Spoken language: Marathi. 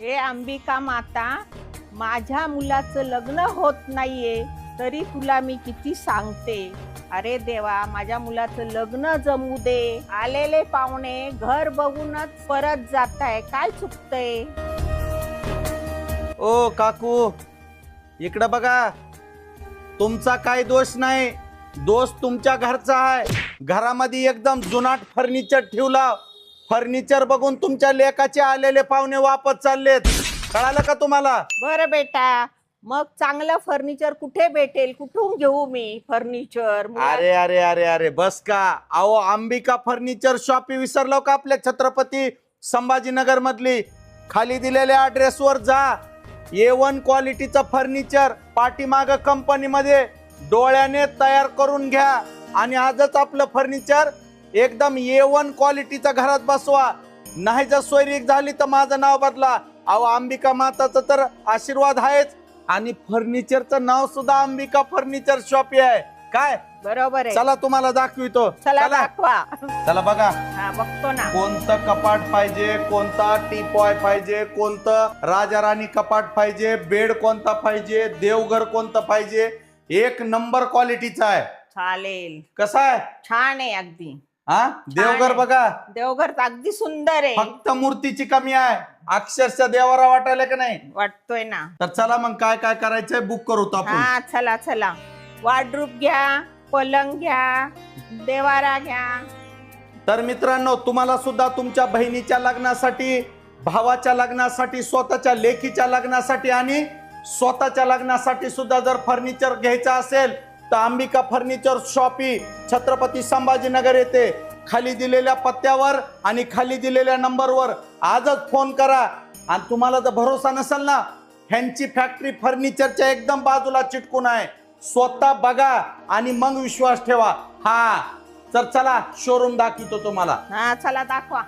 हे अंबिका माता माझ्या मुलाचं लग्न होत नाहीये तरी तुला मी किती सांगते. अरे देवा माझ्या मुलाचं लग्न जमू दे. आलेले पाहुणे घर बघूनच परत जात आहे काय चुकतंय? ओ काकू इकडं बघा. तुमचा काही दोष नाही दोष तुमच्या घरचा आहे. घरामध्ये एकदम जुनाट फर्निचर ठेवला. फर्निचर बघून तुमच्या लेकाचे आलेले पाहुणे वापस चाललेत. कळालं का तुम्हाला? बरं बेटा. मग चांगलं फर्निचर कुठे भेटेल? कुठून घेऊ मी फर्निचर? अरे अरे अरे अरे बस का? अहो अंबिका फर्निचर शॉप विसरलो का आपल्या छत्रपती संभाजीनगर मधली खाली दिलेल्या ऍड्रेसवर जा. ए वन क्वालिटीचं फर्निचर पाठीमाग कंपनीमध्ये डोळ्याने तयार करून घ्या. आणि आजच आपलं फर्निचर एकदम ए वन क्वालिटीचं घरात बसवा. नाही जर सोयरीक झाली तर माझं नाव बदला. अहो अंबिका माताचं तर आशीर्वाद आहेच. आणि फर्निचरचं नाव सुद्धा अंबिका फर्निचर शॉप आहे. काय? बरोबर आहे. चला तुम्हाला दाखवितो. चला चला. दाखवा. चला बघा. हा बघतो ना. कोणतं कपाट पाहिजे कोणता टीपॉय पाहिजे कोणतं राजा राणी कपाट पाहिजे बेड कोणता पाहिजे देवघर कोणतं पाहिजे एक नंबर क्वालिटीचा आहे. चालेल. कसा आहे? छान आहे अगदी. हा? देवघर. बघा. देवघर तर अगदी सुंदर आहे. फक्त मूर्तीची कमी आहे. अक्षरशः देवारा वाटायला का नाही? वाटतोय ना. तर चला मग काय काय करायचंय बुक करू तो आपण. हा चला चला. वार्डरूप घ्या पलंग घ्या देवारा घ्या. तर मित्रांनो तुम्हाला सुद्धा तुमच्या बहिणीच्या लग्नासाठी भावाच्या लग्नासाठी स्वतःच्या लेखीच्या लग्नासाठी आणि स्वतःच्या लग्नासाठी सुद्धा जर फर्निचर घ्यायचं असेल तर अंबिका फर्निचर शॉपी छत्रपती संभाजीनगर येथे. खाली दिलेल्या पत्त्यावर आणि खाली दिलेल्या नंबरवर आजच फोन करा. आणि तुम्हाला जर भरोसा नसेल ना ह्यांची फॅक्टरी फर्निचरच्या एकदम बाजूला चिटकून आहे. स्वतः बघा आणि मग विश्वास ठेवा. हा तर चला शोरूम दाखवतो तुम्हाला. हा चला दाखवा.